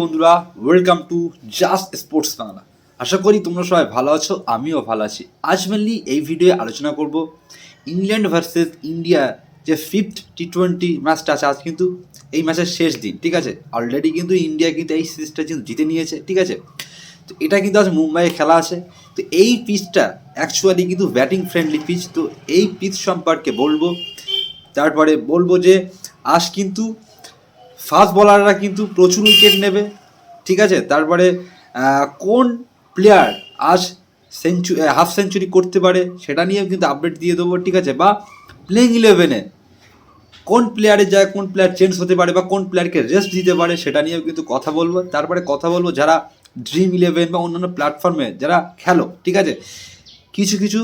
বন্ধুরা welcome to just sports Bangla আশা করি তোমরা সবাই ভালো আছো, আমিও ভালো আছি। আজ মেনলি এই ভিডিওয়ে আলোচনা করব ইংল্যান্ড ভার্সেস ইন্ডিয়া যে ফিফথ টি টোয়েন্টি ম্যাচটা আছে, আজ কিন্তু এই ম্যাচের শেষ দিন, ঠিক আছে? অলরেডি কিন্তু ইন্ডিয়া কিন্তু এই সিরিজটা কিন্তু জিতে নিয়েছে, ঠিক আছে? তো এটা কিন্তু আজ মুম্বাইয়ে খেলা আছে। তো এই পিচটা অ্যাকচুয়ালি কিন্তু ব্যাটিং ফ্রেন্ডলি পিচ তো এই পিচ সম্পর্কে বলব। তারপরে বলব যে, আজ কিন্তু ফাস্ট বলাররা কিন্তু প্রচুর উইকেট নেবে, ঠিক আছে? তারপরে কোন প্লেয়ার আজ সেঞ্চুরি হাফ সেঞ্চুরি করতে পারে সেটা নিয়েও কিন্তু আপডেট দিয়ে দেবো, ঠিক আছে? বা প্লেইং ইলেভেনে কোন প্লেয়ারের জায়গায় কোন প্লেয়ার চেঞ্জ হতে পারে বা কোন প্লেয়ারকে রেস্ট দিতে পারে সেটা নিয়েও কিন্তু কথা বলব। তারপরে কথা বলব যারা ড্রিম ইলেভেন বা অন্যান্য প্ল্যাটফর্মে যারা খেলো, ঠিক আছে? কিছু কিছু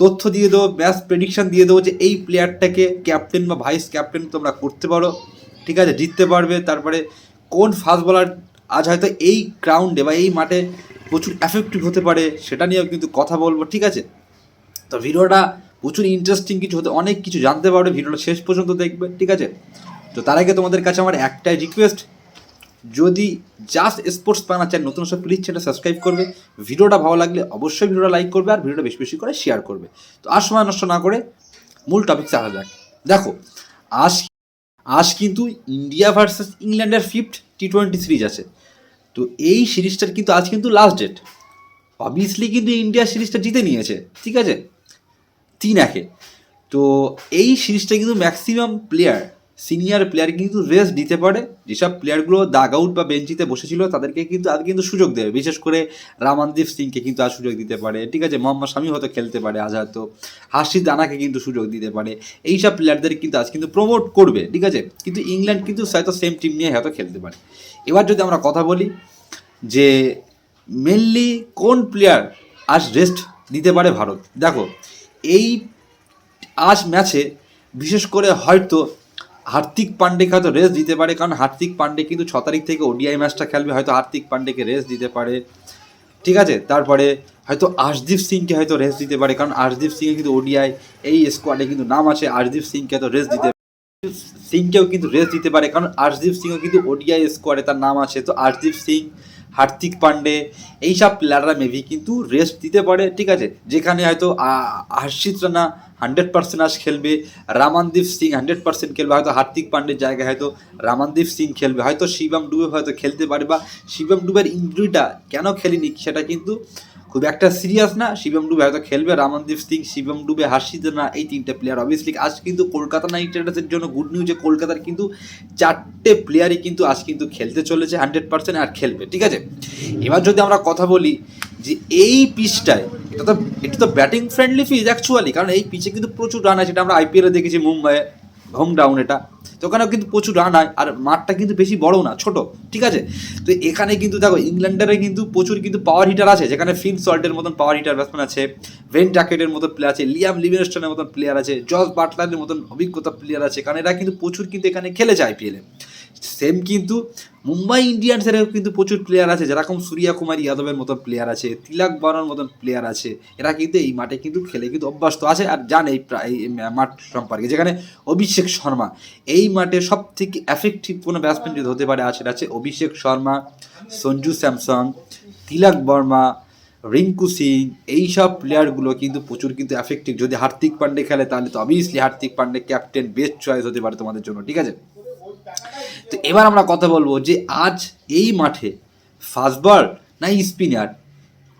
তথ্য দিয়ে দেবো ম্যাচ প্রেডিকশন দিয়ে দেবো যে এই প্লেয়ারটাকে ক্যাপ্টেন বা ভাইস ক্যাপ্টেন তোমরা করতে পারো। ঠিক আছে, জিততে পারবে, তারপরে কোন ফাস্ট বলার আজ হয়তো এই গ্রাউন্ডে বা এই মাঠে প্রচুর এফেক্টিভ হতে পারে, সেটা নিয়েও কিন্তু কথা বলব, ঠিক আছে? তো ভিডিওটা প্রচুর ইন্টারেস্টিং কিছু হতে, অনেক কিছু জানতে পারবে, ভিডিওটা শেষ পর্যন্ত দেখবে, ঠিক আছে? তো তার আগে তোমাদের কাছে আমার একটাই রিকোয়েস্ট যদি জাস্ট স্পোর্টস বাংলা চ্যানেল নতুন সব প্লিজ চ্যানেল সাবস্ক্রাইব করবে, ভিডিওটা ভালো লাগলে অবশ্যই ভিডিওটা লাইক করবে আর ভিডিওটা বেশি বেশি করে শেয়ার করবে। তো আর সময় নষ্ট না করে মূল টপিক আসা যাক। দেখো, আজ আজ কিন্তু ইন্ডিয়া ভার্সেস ইংল্যান্ডের ফিফথ টি টোয়েন্টি সিরিজ আছে। তো এই সিরিজটার কিন্তু আজ কিন্তু লাস্ট ডেট অবভিয়াসলি কিন্তু ইন্ডিয়া সিরিজটা জিতে নিয়েছে, ঠিক আছে? তিন একে। তো এই সিরিজটা কিন্তু ম্যাক্সিমাম প্লেয়ার সিনিয়র প্লেয়ার কিন্তু রেস্ট দিতে পারে। যেসব প্লেয়ারগুলো দাগ আউট বা বেঞ্চিতে বসেছিল, তাদেরকে কিন্তু আজ কিন্তু সুযোগ দেবে। বিশেষ করে রামানদীপ সিংকে কিন্তু আজ সুযোগ দিতে পারে। ঠিক আছে, মোহাম্মদ শামি হয়তো খেলতে পারে আজ হয়তো। হাসি দানাকে কিন্তু সুযোগ দিতে পারে। এইসব প্লেয়ারদের কিন্তু আজ কিন্তু প্রমোট করবে, ঠিক আছে? কিন্তু ইংল্যান্ড কিন্তু হয়তো সেম টিম নিয়ে হয়তো খেলতে পারে। এবার যদি আমরা কথা বলি যে মেনলি কোন প্লেয়ার আজ রেস্ট দিতে পারে ভারত? দেখো, এই আজ ম্যাচে বিশেষ করে হয়তো হার্দিক পান্ডেকে হয়তো রেস্ট দিতে পারে, কারণ হার্দিক পান্ডে কিন্তু ছ তারিখ থেকে ওডিআই ম্যাচটা খেলবে, হয়তো হার্দিক পান্ডেকে রেস্ট দিতে পারে। ঠিক আছে? তারপরে হয়তো আশদীপ সিংকে হয়তো রেস্ট দিতে পারে, কারণ আশদীপ সিং কিন্তু ওডিআই এই স্কোয়াডে কিন্তু নাম আছে, আশদীপ সিংকে হয়তো রেস্ট দিতে সিংকেও কিন্তু রেস্ট দিতে পারে, কারণ আশদীপ সিংও কিন্তু ওডিআই স্কোয়াডে তার নাম আছে। তো আশদীপ সিং হার্দিক পান্ডে, এইসব প্লেয়াররা মেবি কিন্তু রেস্ট দিতে পারে, ঠিক আছে? যেখানে হয়তো হর্ষিত রানা হান্ড্রেড পার্সেন্ট আজ খেলবে, রামানদীপ সিং হান্ড্রেড পার্সেন্ট খেলবে, হয়তো হার্দিক পান্ডের জায়গায় হয়তো রামানদীপ সিং খেলবে, হয়তো শিবম ডুবে হয়তো খেলতে পারে বা শিবম ডুবের ইঞ্জুরিটা কেন খেলিনি সেটা কিন্তু খুব একটা সিরিয়াস না, শিবম ডুবে হয়তো খেলবে, রামনদীপ সিং, শিবম ডুবে হাসিদ না, এই তিনটে প্লেয়ার অবভিয়াসলি আজ কিন্তু কলকাতা নাইট রাইডার্সের জন্য গুড নিউজ যে কলকাতার কিন্তু চারটে প্লেয়ারই কিন্তু আজ কিন্তু খেলতে চলেছে হান্ড্রেড পার্সেন্ট আর খেলবে, ঠিক আছে? এবার যদি আমরা কথা বলি যে এই পিচটায় এটা তো এটা তো ব্যাটিং ফ্রেন্ডলি পিচ অ্যাকচুয়ালি কারণ এই পিচে কিন্তু প্রচুর রান আছে যেটা আমরা আইপিএলে দেখেছি, মুম্বাইয়ে। হোম ডাউন এটা। তো ওখানেও কিন্তু প্রচুর রান হয়, আর মাঠটা কিন্তু বেশি বড় না, ছোট, ঠিক আছে? তো এখানে কিন্তু দেখো ইংল্যান্ডারে কিন্তু প্রচুর কিন্তু পাওয়ার হিটার আছে, যেখানে ফিন সল্টের মতন পাওয়ার হিটার ব্যাটসম্যান আছে ভেন জ্যাকেটের মতন প্লেয়ার আছে লিয়াম লিভিনস্টনের মতন প্লেয়ার আছে জর্জ বাটলারের মতন অভিজ্ঞতা প্লেয়ার আছে, কারণ এরা কিন্তু প্রচুর কিন্তু এখানে খেলেছে আইপিএলে সেম কিন্তু মুম্বাই ইন্ডিয়ান্সেরও কিন্তু প্রচুর প্লেয়ার আছে, যেরকম সূর্যা কুমার যাদবের মতন প্লেয়ার আছে, তিলক বারোর মতন প্লেয়ার আছে, এরা কিন্তু এই মাঠে কিন্তু খেলে কিন্তু অভ্যস্ত আছে আর জানে এই মাঠ সম্পর্কে, যেখানে অভিষেক শর্মা, এই মাঠে সব থেকে এফেক্টিভ কোনো ব্যাটসম্যান যদি হতে পারে আছে আছে অভিষেক শর্মা, সঞ্জু স্যামসং, তিলক বর্মা, রিঙ্কু সিং, এইসব প্লেয়ারগুলো কিন্তু প্রচুর কিন্তু এফেক্টিভ যদি হার্দিক পান্ডে খেলে তাহলে তো obviously Hardik Pandya captain best choice হতে পারে তোমাদের জন্য, ঠিক আছে? তো এবার আমরা কথা বলব যে আজ এই মাঠে ফাস্ট বল না স্পিনার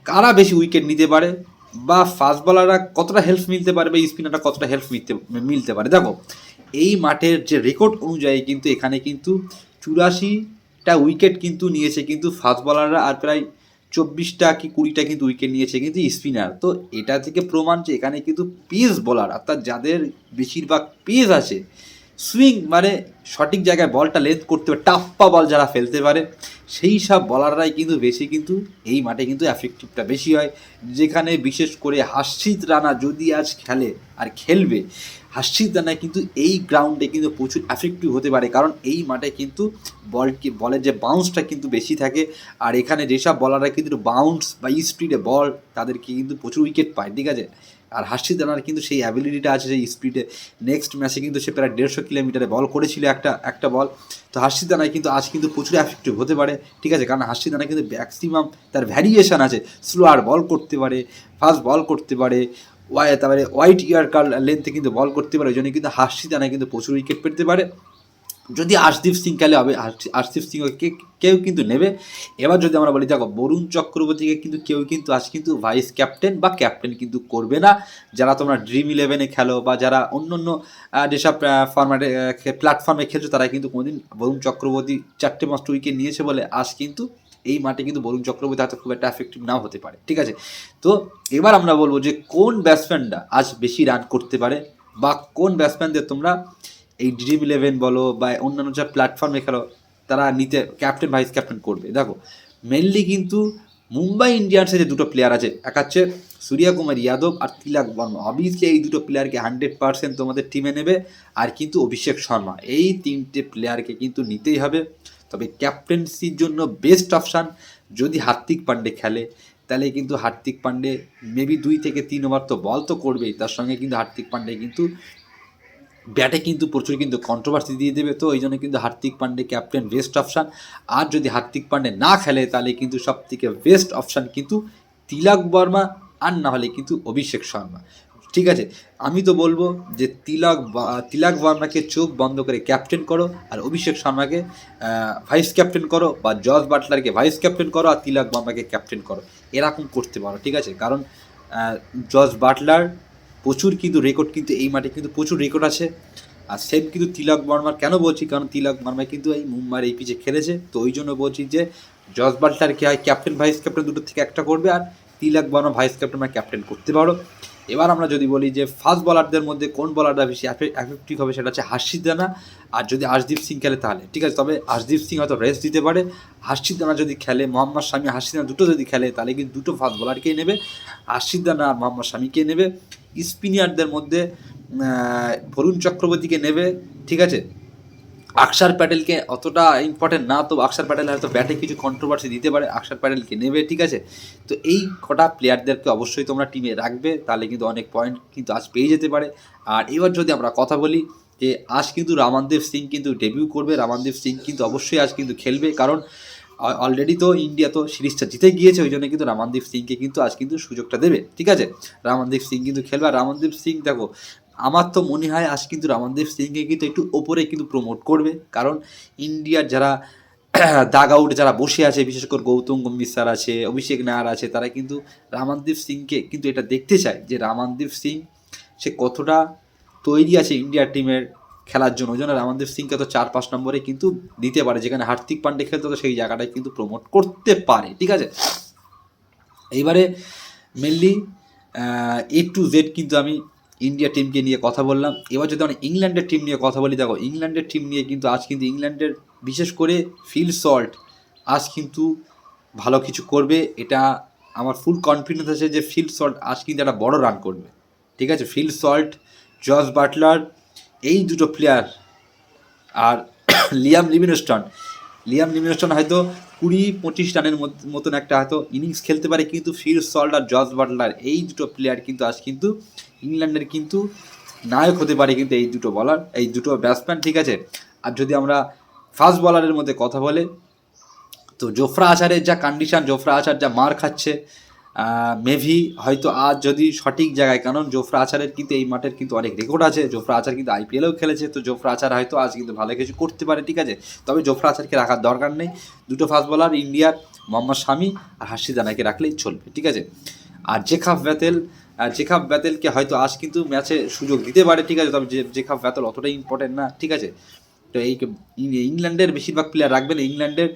কারা বেশি উইকেট নিতে পারে বা ফাস্ট বলাররা কতটা হেল্প মিলতে পারে বা স্পিনাররা কতটা হেল্প মিলতে মিলতে পারে? দেখো, এই মাঠের যে রেকর্ড অনুযায়ী কিন্তু এখানে কিন্তু চুরাশিটা উইকেট কিন্তু নিয়েছে, কিন্তু ফাস্ট বলাররা আর প্রায় চব্বিশটা কি কুড়িটা কিন্তু উইকেট নিয়েছে কিন্তু স্পিনার তো এটা থেকে প্রমাণ যে এখানে কিন্তু পেস বলার অর্থাৎ যাদের বেশিরভাগ পেস আছে সুইং মানে সঠিক জায়গায় বলটা লেন্থ করতে পারে টাপ্পা বল যারা ফেলতে পারে, সেই সব বলাররাই কিন্তু বেশি কিন্তু এই মাঠে কিন্তু এফেক্টিভটা বেশি হয়। যেখানে বিশেষ করে হাসিদ রানা যদি আজ খেলে আর খেলবে হাসিদ রানা কিন্তু এই গ্রাউন্ডে কিন্তু প্রচুর এফেক্টিভ হতে পারে। কারণ এই মাঠে কিন্তু বল বলের যে বাউন্সটা কিন্তু বেশি থাকে। আর এখানে যেসব বলাররা কিন্তু বাউন্স বা স্পিডে বল তাদেরকে কিন্তু প্রচুর উইকেট পায়, ঠিক আছে? আর হার্ষিদ রানার কিন্তু সেই অ্যাবিলিটিটা আছে, সেই স্পিডে নেক্সট ম্যাচে কিন্তু সে প্রায় দেড়শো কিলোমিটারে বল করেছিল একটা একটা বল তো হার্ষিদ রানায় কিন্তু আজ কিন্তু প্রচুর এফেক্টিভ হতে পারে, ঠিক আছে? কারণ হার্ষিদ রানা কিন্তু ম্যাক্সিমাম তার ভ্যারিয়েশন আছে। স্লোয়ার বল করতে পারে ফাস্ট বল করতে পারে, ওয়াই, তারপরে হোয়াইট ইয়ার কার লেন্থে কিন্তু বল করতে পারে, ওই জন্য কিন্তু হার্ষিদ রানা কিন্তু প্রচুর উইকেট পেতে পারে। যদি আশদীপ সিং খেলে হবে আশ- আশদীপ সিং কে, কেউ কিন্তু নেবে। এবার যদি আমরা বলি, দেখো, বরুণ চক্রবর্তীকে কিন্তু কেউ কিন্তু আজ কিন্তু ভাইস ক্যাপ্টেন বা ক্যাপ্টেন কিন্তু করবে না। যারা তোমরা ড্রিম ইলেভেনে খেলো বা যারা অন্য অন্য যেসব ফরম্যাটে প্ল্যাটফর্মে খেলছো তারা কিন্তু কোনোদিন বরুণ চক্রবর্তী চারটে মাস্ট উইকেট নিয়েছে বলে আজ কিন্তু এই মাঠে কিন্তু বরুণ চক্রবর্তী হয়তো খুব একটা এফেক্টিভ নাও হতে পারে। ঠিক আছে? তো এবার আমরা বলব যে, কোন ব্যাটসম্যানটা আজ বেশি রান করতে পারে বা কোন ব্যাটসম্যানদের তোমরা এই ড্রিম ইলেভেন বলো বা অন্যান্য যা প্ল্যাটফর্মে খেলো তারা নিতে ক্যাপ্টেন ভাইস ক্যাপ্টেন করবে। দেখো মেনলি কিন্তু মুম্বাই ইন্ডিয়ান্সের যে দুটো প্লেয়ার আছে, এক হচ্ছে সূর্যা কুমার যাদব আর তিলাক বর্মা। অবভিয়াসলি এই দুটো প্লেয়ারকে হান্ড্রেড পার্সেন্ট তোমাদের টিমে নেবে আর কিন্তু অভিষেক শর্মা। এই তিনটে প্লেয়ারকে কিন্তু নিতেই হবে। তবে ক্যাপ্টেন্সির জন্য বেস্ট অপশান যদি হার্দিক পান্ডে খেলে, তাহলে কিন্তু হার্দিক পান্ডে মেবি দুই থেকে তিন ওভার তো বল তো করবেই। তার সঙ্গে কিন্তু হার্দিক পান্ডে কিন্তু ব্যাটে কিন্তু প্রচুর কিন্তু কন্ট্রোভার্সি দিয়ে দেবে, তো এই জন্য কিন্তু Hardik Pandya captain best option আর যদি হার্দিক পান্ডে না খেলে, তাহলে কিন্তু সব থেকে বেস্ট অপশান কিন্তু তিলক বর্মা আর না হলে কিন্তু অভিষেক শর্মা। ঠিক আছে, আমি তো বলব যে তিলক তিলক বর্মাকে চোখ বন্ধ করে ক্যাপ্টেন করো আর অভিষেক শর্মাকে ভাইস ক্যাপ্টেন করো বা জর্জ বাটলারকে ভাইস ক্যাপ্টেন করো আর তিলক বর্মাকে ক্যাপ্টেন করো। এরকম করতে পারো, ঠিক আছে? কারণ জর্জ বাটলার প্রচুর কিন্তু রেকর্ড কিন্তু এই মাঠে কিন্তু প্রচুর রেকর্ড আছে। আর সেম কিন্তু তিলক বর্মার কেন বলছি? কারণ তিলক বর্মা কিন্তু এই মুম্বাইয়ের এই পিচে খেলেছে। তো ওই জন্য বলছি যে জস বাটলারকে হয় ক্যাপ্টেন ভাইস ক্যাপ্টেন দুটো থেকে একটা করবে আর তিলক বর্মা ভাইস ক্যাপ্টেন বা ক্যাপ্টেন করতে পারো। এবার আমরা যদি বলি যে ফাস্ট বলারদের মধ্যে কোন বলারটা বেশি এফেক্টিভ হবে সেটা হচ্ছে হার্ষিদ রানা। আর যদি আশদীপ সিং খেলে তাহলে, ঠিক আছে? তবে আশদীপ সিং হয়তো রেস্ট দিতে পারে। হার্ষিদ রানা যদি খেলে, মোহাম্মদ শামি হার্ষিদ রানা দুটো যদি খেলে, তাহলে কিন্তু দুটো ফাস্ট বলারকেই নেবে। হার্ষিদ রানা আর মোহাম্মদ শামিকে নেবে। স্পিনিয়ারদের মধ্যে ভরুণ চক্রবর্তীকে নেবে, ঠিক আছে? আকসার প্যাটেলকে অতটা ইম্পর্টেন্ট না তো আকসার প্যাটেল হয়তো ব্যাটে কিছু কন্ট্রোভার্সি দিতে পারে, আকসার প্যাটেলকে নেবে, ঠিক আছে? তো এই কটা প্লেয়ারদেরকে অবশ্যই তোমরা টিমে রাখবে, তাহলে কিন্তু অনেক পয়েন্ট কিন্তু আজ পেয়ে যেতে পারে। আর এবার যদি আমরা কথা বলি যে, আজ কিন্তু রামানদেব সিং কিন্তু ডেবিউ করবে, রামানদেব সিং কিন্তু অবশ্যই আজ কিন্তু খেলবে, কারণ অলরেডি তো ইন্ডিয়া তো সিরিজটা জিতে গিয়েছে, ওই জন্য কিন্তু রামানদীপ সিংকে কিন্তু আজ কিন্তু সুযোগটা দেবে, ঠিক আছে? রামানদীপ সিং কিন্তু খেলবে, আর রামানদীপ সিং দেখো, আমার তো মনে হয় আজ কিন্তু রামানদীপ সিংকে কিন্তু একটু ওপরে কিন্তু প্রমোট করবে, কারণ ইন্ডিয়ার যারা দাগ আউটে যারা বসে আছে, বিশেষ করে গৌতম গম্ভীর স্যার আছে, অভিষেক নায়ার আছে, তারা কিন্তু রামানদীপ সিংকে কিন্তু এটা দেখতে চায় যে রামানদীপ সিং সে কতটা তৈরি আছে ইন্ডিয়ার টিমের খেলার জন্য। ওই জন্য রামানদীপ সিংকে তো চার পাঁচ নম্বরে কিন্তু দিতে পারে। যেখানে হার্দিক পান্ডে খেলতো তো সেই জায়গাটায় কিন্তু প্রমোট করতে পারে। ঠিক আছে? এইবারে মেনলি এ টু জেড কিন্তু আমি ইন্ডিয়া টিমকে নিয়ে কথা বললাম। এবার যদি আমরা ইংল্যান্ডের টিম নিয়ে কথা বলি, দেখো, ইংল্যান্ডের টিম নিয়ে কিন্তু আজ কিন্তু ইংল্যান্ডের, বিশেষ করে ফিল সল্ট আজ কিন্তু ভালো কিছু করবে। এটা আমার ফুল কনফিডেন্স আছে যে ফিল সল্ট আজ কিন্তু একটা বড় রান করবে। ঠিক আছে? ফিল সল্ট জর্জ বাটলার এই দুটো প্লেয়ার আর লিয়াম লিমিনস্টন লিয়াম লিমিনস্টন হয়তো কুড়ি পঁচিশ রানের মতন একটা হয়তো ইনিংস খেলতে পারে, কিন্তু ফিল সল্ট আর জর্জ বাটলার এই দুটো প্লেয়ার কিন্তু আজ কিন্তু ইংল্যান্ডের কিন্তু নায়ক হতে পারে কিন্তু এই দুটো বলার এই দুটো ব্যাটসম্যান ঠিক আছে? আর যদি আমরা ফাস্ট বলারের মধ্যে কথা বলে, তো জোফরা আচারের যা কন্ডিশন জোফরা আচার যা মার খাচ্ছে মেভি হয়তো আজ যদি সঠিক জায়গায়, কারণ জোফরা আচারের কিন্তু এই মাঠের কিন্তু অনেক রেকর্ড আছে। জোফরা আচার কিন্তু আইপিএলেও খেলেছে, তো জোফরা আচার হয়তো আজ কিন্তু ভালো কিছু করতে পারে, ঠিক আছে? তবে জোফরা আচারকে রাখার দরকার নেই। দুটো ফাস্ট বলার ইন্ডিয়ার মোহাম্মদ শামি আর হাসিদ রানাকে রাখলেই চলবে, ঠিক আছে? আর জেখাফ ব্যাতেল জেখাফ ব্যাতেলকে হয়তো আজ কিন্তু ম্যাচে সুযোগ দিতে পারে, ঠিক আছে? তবে জেখাফ ব্যাতেল অতটাই ইম্পর্টেন্ট না, ঠিক আছে? তো এই ইংল্যান্ডের বেশিরভাগ প্লেয়ার রাখবেন ইংল্যান্ডের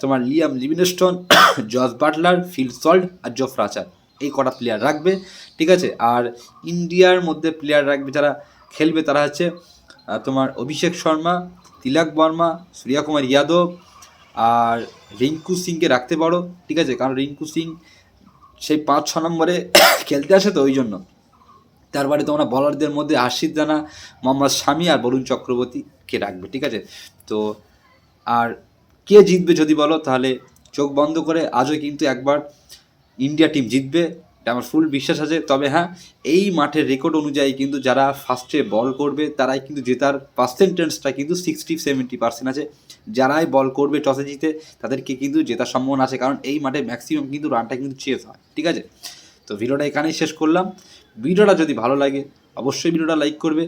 তোমার Liam লিভিনস্টন George Buttler, Phil Salt আর জোফরা আচার এই কটা প্লেয়ার রাখবে, ঠিক আছে? আর ইন্ডিয়ার মধ্যে প্লেয়ার রাখবে যারা খেলবে তারা হচ্ছে তোমার অভিষেক শর্মা, তিলক বর্মা, সূর্যা কুমার যাদব আর রিঙ্কু সিংকে রাখতে পারো, ঠিক আছে? কারণ রিঙ্কু সিং সেই পাঁচ, ছ নম্বরে খেলতে আসে তো ওই জন্য তারপরে তোমরা বলারদের মধ্যে আশিদ রানা, মোহাম্মদ শামি আর বরুণ চক্রবর্তীকে রাখবে, ঠিক আছে? তো, আর কে জিতবে যদি বলো, তাহলে চোখ বন্ধ করে আজও কিন্তু একবার ইন্ডিয়া টিম জিতবে। এটা আমার ফুল বিশ্বাস আছে। তবে হ্যাঁ এই মাঠের রেকর্ড অনুযায়ী কিন্তু যারা ফার্স্টে বল করবে, তারাই কিন্তু জেতার পার্সেন্টেজটা কিন্তু সিক্সটি সেভেন্টি পার্সেন্ট আছে। যারাই বল করবে টসে জিতে, তাদেরকে কিন্তু জেতার সম্ভাবনা আছে। কারণ এই মাঠে ম্যাক্সিমাম কিন্তু রানটা কিন্তু চেস হয়, ঠিক আছে? তো ভিডিওটা এখানেই শেষ করলাম। ভিডিওটা যদি ভালো লাগে, অবশ্যই ভিডিওটা লাইক করবে।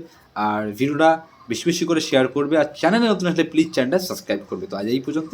আর ভিডিওটা বেশি বেশি করে শেয়ার করবে আর চ্যানেলে নতুন আসলে প্লিজ চ্যানেলটা সাবস্ক্রাইব করবে। তো আজ এই পর্যন্ত।